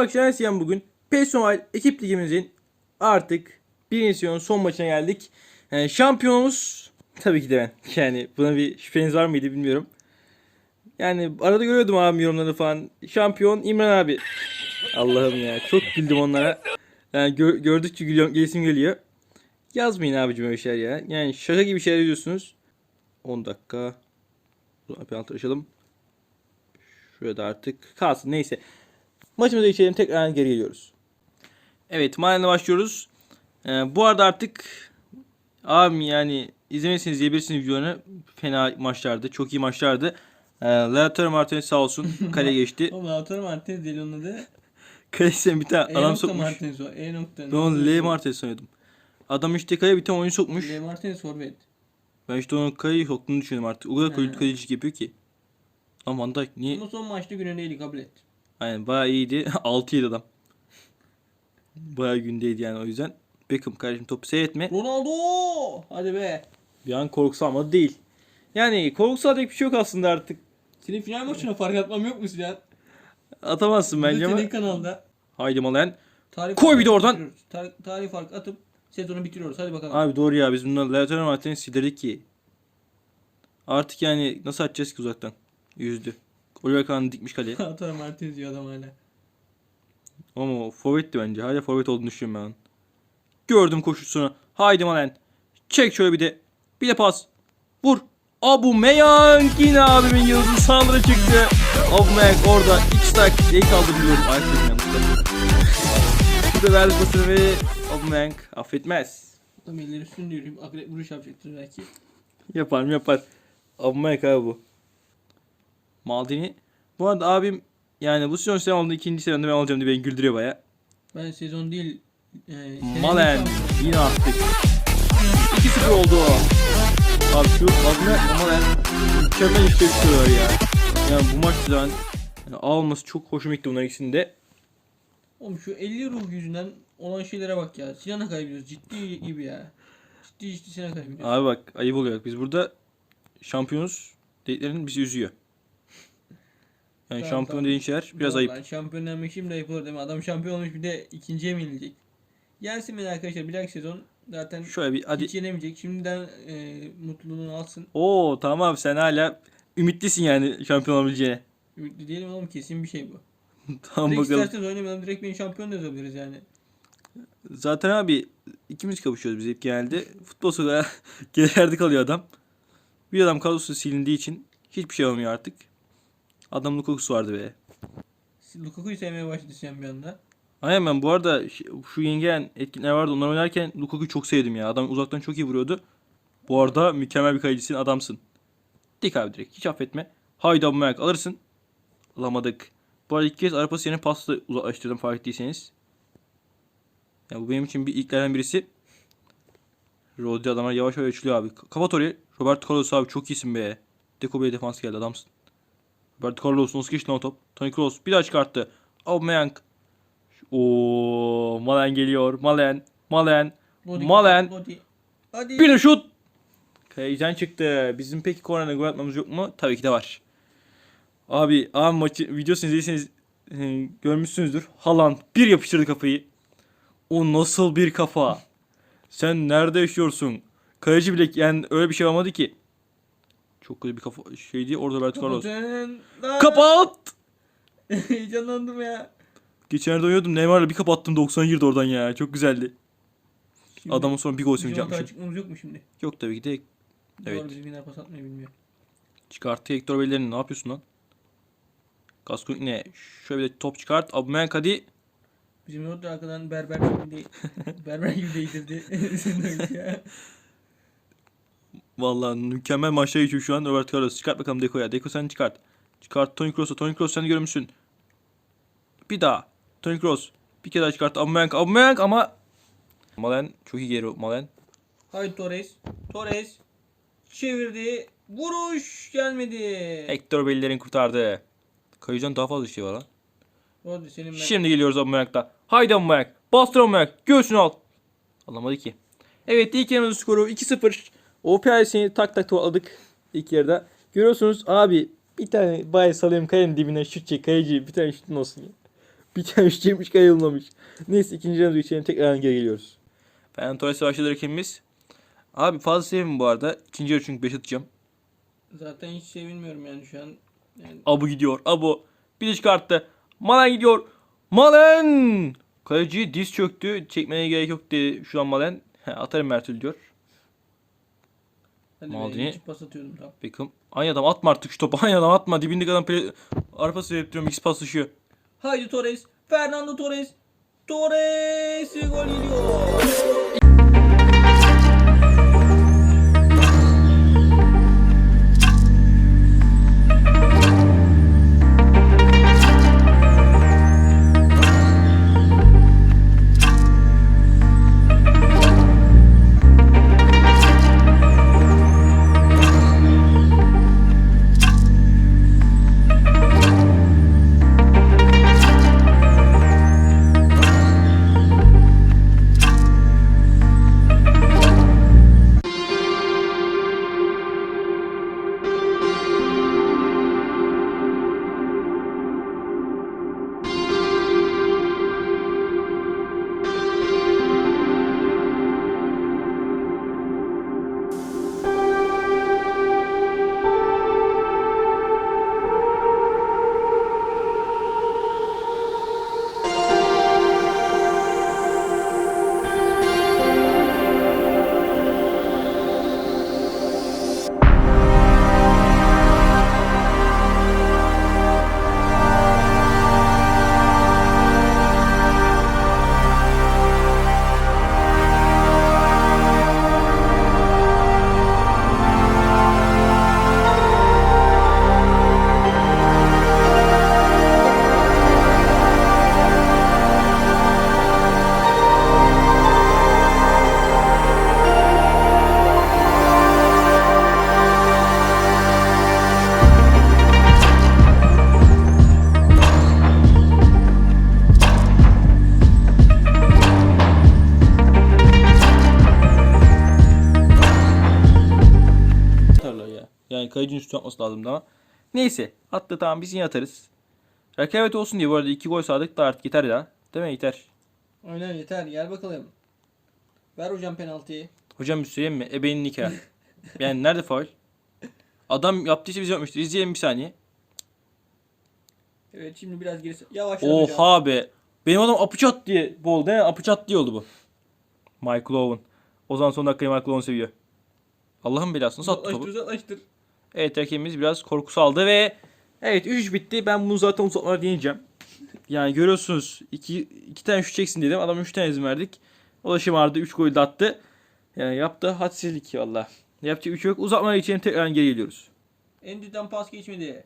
Merhaba arkadaşlar ben bugün PES Mobile ekip ligimizin artık birinci sezonun son maçına geldik. Ee, şampiyonumuz tabii ki de ben. Yani buna bir şüpheniz var mıydı bilmiyorum. Yani arada görüyordum abi yorumlarını falan. Şampiyon İmran abi. Allah'ım ya çok güldüm onlara. Yani gör- gördükçe gülüyorum, gelisim geliyor. Yazmayın abicim öyle şeyler ya. Yani şaka gibi şeyler yazıyorsunuz. 10 dakika. Penaltı açalım. Şurada artık kalsın neyse. Maçımıza geçelim tekrar geri geliyoruz. Evet maçla başlıyoruz. Ee, bu arada artık abim yani izlemesiniz diyebilirsiniz videolarını. Fena maçlardı. Çok iyi maçlardı. Ee, Lautaro Martinez sağ olsun kale geçti. Oğlum Lautaro Martinez değil onun adı. Kalesine bir tane E adam nokta sokmuş. Martinez o. E nokta. Ben onu L Martinez sanıyordum. Adam işte kaleye bir tane oyun sokmuş. L Martinez forvet. Ben işte onun kaleyi soktuğunu düşünüyorum artık. O kadar kaleci yapıyor ki. Ama Van Dijk niye? Ama son maçta günündeydi kabul et. Aynen bayağı iyiydi. 6-7 adam. Bayağı gündeydi yani o yüzden. Beckham kardeşim topu seyretme. Ronaldo! Hadi be. Bir an korkusu ama değil. Yani korkusu alacak bir şey yok aslında artık. Senin final maçına fark atmam yok mu Sinan? Atamazsın bence ama. Senin kanalda. Haydi Malen. Tarih Koy bir de oradan. Tarih, tarih fark atıp sezonu bitiriyoruz. Hadi bakalım. Abi doğru ya biz bundan Lautaro Martinez sildirdik ki. Artık yani nasıl atacağız ki uzaktan? Yüzdü. Oliver Kahn'ı dikmiş kaleye. Lautaro Martinez diyor adam hala. Ama o forvetti bence. Hala forvet olduğunu düşünüyorum ben. Gördüm koşusunu. Haydi Malen. Çek şöyle bir de. Bir de pas. Vur. Abu Meyang yine abimin yıldızı saldırı çıktı. Abu Meyang orada X tak iyi kaldı biliyorum. Ayak. Bu da verdi pasını ve Abu Meyang affetmez. Adam elleri üstünde yürüyüp akrep vuruş yapacaktır belki. Yapar mı yapar. Abu Meyang abi bu. Maldini. Bu arada abim yani bu sezon sen oldu ikinci sezonda ben alacağım diye beni güldürüyor baya. Ben sezon değil. E, Malen yine attık. 2-0 oldu. Abi şu adına Malen mükemmel işte tutuyor ya. Yani bu maç zaten yani alması çok hoşuma gitti bunların ikisinin de. Oğlum şu 50 ruh yüzünden olan şeylere bak ya. Sinan'a kaybediyoruz. Ciddi gibi ya. Ciddi ciddi Sinan'a kaybediyoruz. Abi bak ayıp oluyor. Biz burada şampiyonuz dediklerin bizi üzüyor. Yani Tamam, şampiyon tamam. dediğin şeyler biraz Doğru ayıp. şampiyon denmek şimdi ayıp olur değil mi? Adam şampiyon olmuş bir de ikinciye mi yenilecek? Yensin beni arkadaşlar. Bir dahaki sezon zaten Şöyle bir hadi. hiç yenemeyecek. Şimdiden e, mutluluğunu alsın. Oo tamam sen hala ümitlisin yani şampiyon olabileceğine. Ümitli değilim oğlum kesin bir şey bu. tamam Direkt bakalım. isterseniz oynamayalım. Direkt beni şampiyon da yazabiliriz yani. Zaten abi ikimiz kavuşuyoruz biz hep genelde. Futbol sokağına gerilerde kalıyor adam. Bir adam kadrosu silindiği için hiçbir şey olmuyor artık. Adamın kokusu vardı be. Lukaku'yu sevmeye başladı Sinan bir anda. Aynen ben bu arada şu yengeyen etkinlikler vardı onlar oynarken Lukaku'yu çok sevdim ya. Adam uzaktan çok iyi vuruyordu. Bu arada mükemmel bir kalecisin adamsın. Dik abi direkt hiç affetme. Haydi Aubameyang alırsın. Alamadık. Bu arada ilk kez ara pası yerine pasla uzaklaştırdım fark ettiyseniz. Ya bu benim için bir ilklerden birisi. Rodri adamlar yavaş yavaş açılıyor abi. Kapat orayı. Roberto Carlos abi çok iyisin be. Deco Bey defans geldi adamsın. Roberto Carlos nasıl geçti lan top? Toni Kroos bir daha çıkarttı. Aubameyang. Oo, Malen geliyor. Malen. Malen. Lodi, Malen. Hadi. Bir de şut. Kaleciden çıktı. Bizim peki korona gol atmamız yok mu? Tabii ki de var. Abi abi maçı videosunu izlediyseniz e, görmüşsünüzdür. Haaland bir yapıştırdı kafayı. O nasıl bir kafa? Sen nerede yaşıyorsun? Kaleci bile yani öyle bir şey olmadı ki. Çok kötü bir kafa şeydi orada Roberto Carlos. Kapatın. Lan. Kapat! Heyecanlandım ya. Geçenlerde oynuyordum Neymar'la bir kapattım 90 girdi oradan ya. Çok güzeldi. Şimdi Adamın sonra bir gol yapmışım. çıkmamız yok mu şimdi? Yok tabii ki de. Evet. Doğru bizimkiler pas atmayı bilmiyor. Çıkarttı Hector Bellerin. Ne yapıyorsun lan? Gascoigne ne? Şöyle bir top çıkart. Aubameyang hadi. Bizim Rodri arkadan berber gibi değil. berber gibi değdirdi. Vallahi mükemmel maçlar geçiyor şu an. Roberto Carlos çıkart bakalım Deco'ya. Deco sen çıkart. Çıkart Toni Kroos'a. Toni Kroos sen görmüşsün. Bir daha. Toni Kroos. Bir kere daha çıkart. Aubameyang. Aubameyang ama Malen çok iyi geri Malen. Haydi Torres. Torres. Çevirdi. Vuruş gelmedi. Hector Bellerin kurtardı. Kayıcıdan daha fazla şey var lan. Rodri senin ben. Şimdi geliyoruz Aubameyang'da. Haydi Aubameyang. Bastır Aubameyang. Göğsünü al. Alamadı ki. Evet ilk yarımızın skoru 2-0. OPI'sini tak tak topladık ilk yarıda. Görüyorsunuz abi bir tane bay salayım kalenin dibine şut çek kaleci bir tane şutun olsun ya. Bir tane şut çekmiş yollamış. Neyse ikinci roundu geçelim tekrar geri geliyoruz. Ferhan Torres'e başladı rakibimiz. Abi fazla sevim bu arada. İkinci yarı çünkü 5 atacağım. Zaten hiç sevinmiyorum yani şu an. Yani Abu gidiyor. Abu. Bir de çıkarttı. Malen gidiyor. Malen! Kaleci diz çöktü. Çekmeye gerek yok dedi şu an Malen. Atarım Mertül diyor. Hadi Maldini. pas atıyordum tam. Beckham. Aynı adam atma artık şu topu. Aynı adam atma. Dibindeki adam pele... arpası verip duruyorum. X paslaşıyor. Haydi Torres. Fernando Torres. Torres gol geliyor. Yani kalecinin üstü atması lazımdı ama. Neyse. Attı tamam biz yine atarız. Rekabet olsun diye bu arada iki gol sağladık da artık yeter ya. Değil mi yeter. Aynen yeter gel bakalım. Ver hocam penaltıyı. Hocam bir söyleyeyim mi? Ebeğin nikah. yani nerede faul? Adam yaptıysa biz yapmıştır. İzleyelim bir saniye. Evet şimdi biraz gerisi. Hocam. Oha be. Benim adam apıçat diye bu oldu. He? Apıçat diye oldu bu. Michael Owen. O zaman son dakikayı Michael Owen seviyor. Allah'ın belası nasıl attı Uzatlaştır topu? Evet rakibimiz biraz korku saldı ve evet 3 bitti. Ben bunu zaten uzatmalar diyeceğim. Yani görüyorsunuz iki, iki tane şut çeksin dedim. Adam 3 tane izin verdik. O da şımardı. 3 gol de attı. Yani yaptı hadsizlik valla. Yapacak 3 yok. Uzatmalar için tekrar geri geliyoruz. Endü'den pas geçmedi.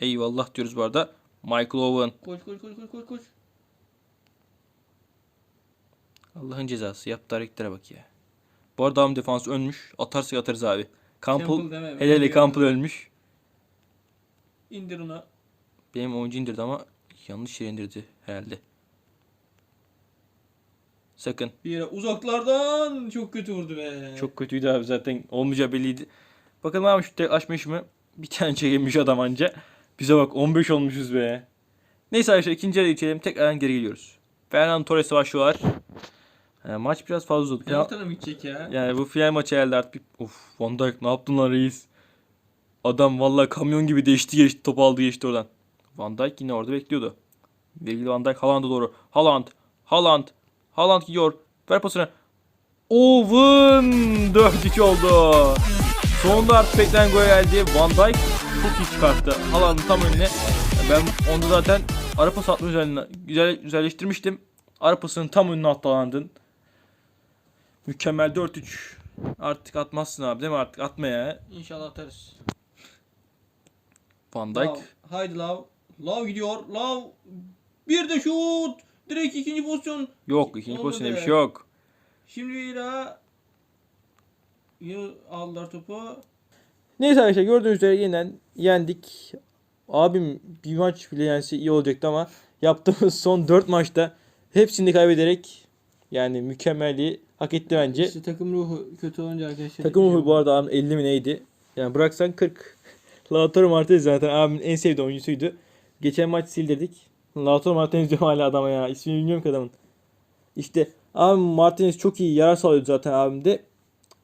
Eyvallah diyoruz bu arada. Michael Owen. Koş koş koş koş koş koş. Allah'ın cezası. Yaptığı hareketlere bak ya. Bu arada adam defans ölmüş. Atarsak atarız abi. Campbell, Campbell deme, hele hele Campbell ölmüş. İndir onu. Benim oyuncu indirdi ama yanlış yere indirdi herhalde. Sakın. Bir yere uzaklardan çok kötü vurdu be. Çok kötüydü abi zaten. Olmayacağı belliydi. Bakalım abi şu tek açmış mı? Bir tane çekilmiş adam anca. Bize bak 15 olmuşuz be. Neyse arkadaşlar ikinci yarıya geçelim. Tekrardan geri geliyoruz. Fernando Torres'e başlıyorlar. Ha, maç biraz fazla uzadı. Penaltına mı gidecek ya? yani bu final maçı herhalde artık. Of Van Dijk ne yaptın lan reis? Adam vallahi kamyon gibi değişti geçti. Topu aldı geçti oradan. Van Dijk yine orada bekliyordu. Virgil van Dijk Haaland'a doğru. Haaland. Haaland. Haaland gidiyor. Ver pasını. Owen 4-2 oldu. Sonunda artık beklenen gol geldi. Van Dijk çok iyi çıkarttı. Haaland'ın tam önüne. Ben onda zaten ara pas atma üzerine güzel, güzelleştirmiştim. Ara pasının tam önüne attı Haaland'ın. Mükemmel 4-3. Artık atmazsın abi değil mi artık atma ya. İnşallah atarız. Van Dijk. Lav. Haydi Lav. Lav gidiyor. Lav. Bir de şut. Direkt ikinci pozisyon. Yok ikinci Olmadı. pozisyonda bir şey yok. Şimdi. Yine aldılar topu. Neyse arkadaşlar gördüğünüz üzere yeniden yendik. Abim bir maç bile yense iyi olacaktı ama yaptığımız son 4 maçta hepsini kaybederek yani mükemmelliği hak etti bence. İşte takım ruhu kötü olunca arkadaşlar. Takım ruhu bu arada abim 50 mi neydi? Yani bıraksan 40. Lautaro Martinez zaten abimin en sevdiği oyuncusuydu. Geçen maç sildirdik. Lautaro Martinez diyorum hala adama ya. İsmini bilmiyorum ki adamın. İşte abi Martinez çok iyi yarar sağlıyordu zaten abimde.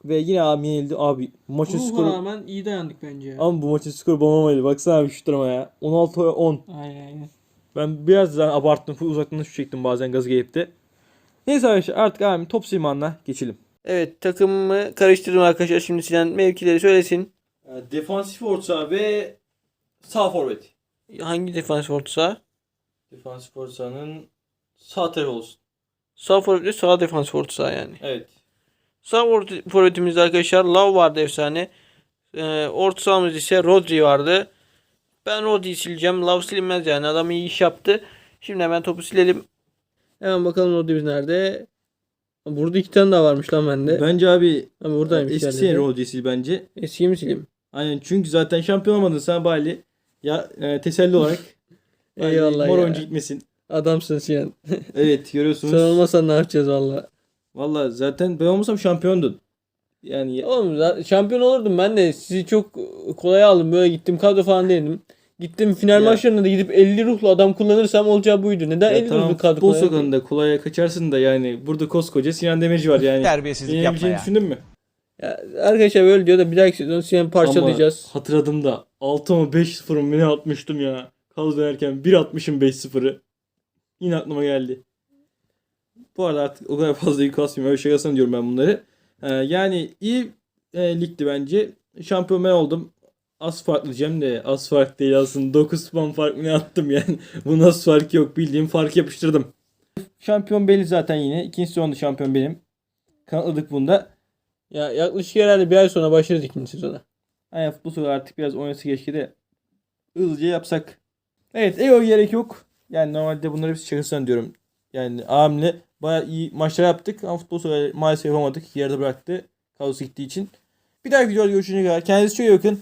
Ve yine abi yenildi. Abi maçın Ruha skoru... rağmen iyi dayandık bence ya. Ama bu maçın skoru bombamaydı. Baksana abi şu duruma ya. 16 10. Aynen aynen. Ben biraz daha abarttım. Uzaktan şu çektim bazen gaz gelip de. Neyse arkadaşlar artık abi top simanla geçelim. Evet takımımı karıştırdım arkadaşlar. Şimdi Sinan mevkileri söylesin. Defansif orta ve sağ forvet. Hangi defans orta? Defansif ortanın sağ tarafı olsun. Sağ forvet ve sağ defans orta yani. Evet. Sağ orta forvetimizde arkadaşlar Love vardı efsane. Ee, orta sahamız ise Rodri vardı. Ben Rodri'yi sileceğim. Love silinmez yani. Adam iyi iş yaptı. Şimdi hemen topu silelim. Hemen bakalım Rodri'miz nerede? Burada iki tane daha varmış lan bende. Bence abi Ama buradaymış eski senin Rodri'si bence. Eskiyi mi sileyim? Aynen çünkü zaten şampiyon olmadın sen bari ya e, teselli olarak bari Eyvallah mor ya. oyuncu gitmesin. Adamsın Sinan. Evet görüyorsunuz. Sen olmasan ne yapacağız valla? Valla zaten ben olmasam şampiyondun. Yani Oğlum şampiyon olurdum ben de. Sizi çok kolay aldım. Böyle gittim kadro falan değilim. Gittim final Ya. maçlarında da gidip 50 ruhlu adam kullanırsam olacağı buydu. Neden ya 50 tamam ruhlu kadro futbol kullanıyorum? sokağında kolaya kaçarsın da yani burada koskoca Sinan Demirci var yani. Terbiyesizlik yapma Yenebileceğini ya. düşündün mü? Ya, arkadaşlar böyle diyor da bir dahaki sezon Sinan parçalayacağız. Ama hatırladım da 6 mı 5-0 mı ne atmıştım ya. Kal dönerken 1 atmışım 5-0'ı. Yine aklıma geldi. Bu arada artık o kadar fazla yük asmayayım. Öyle şakasına diyorum ben bunları. Ee, yani iyi e, ligdi bence. Şampiyon ben oldum. Az farklı diyeceğim de az fark değil aslında. 9 puan fark mı ne attım yani. Bu nasıl fark yok bildiğim fark yapıştırdım. Şampiyon belli zaten yine. İkinci sezonda şampiyon benim. Kanıtladık bunda. Ya yaklaşık herhalde bir ay sonra başlarız ikinci sezona. Aynen futbol artık biraz oynası keşke de hızlıca yapsak. Evet ego gerek yok. Yani normalde bunları biz şakasından diyorum. Yani abimle bayağı iyi maçlar yaptık ama futbol sokak maalesef yapamadık. Yarıda bıraktı. Kadrosu gittiği için. Bir dahaki videoda görüşene kadar kendinize çok iyi bakın.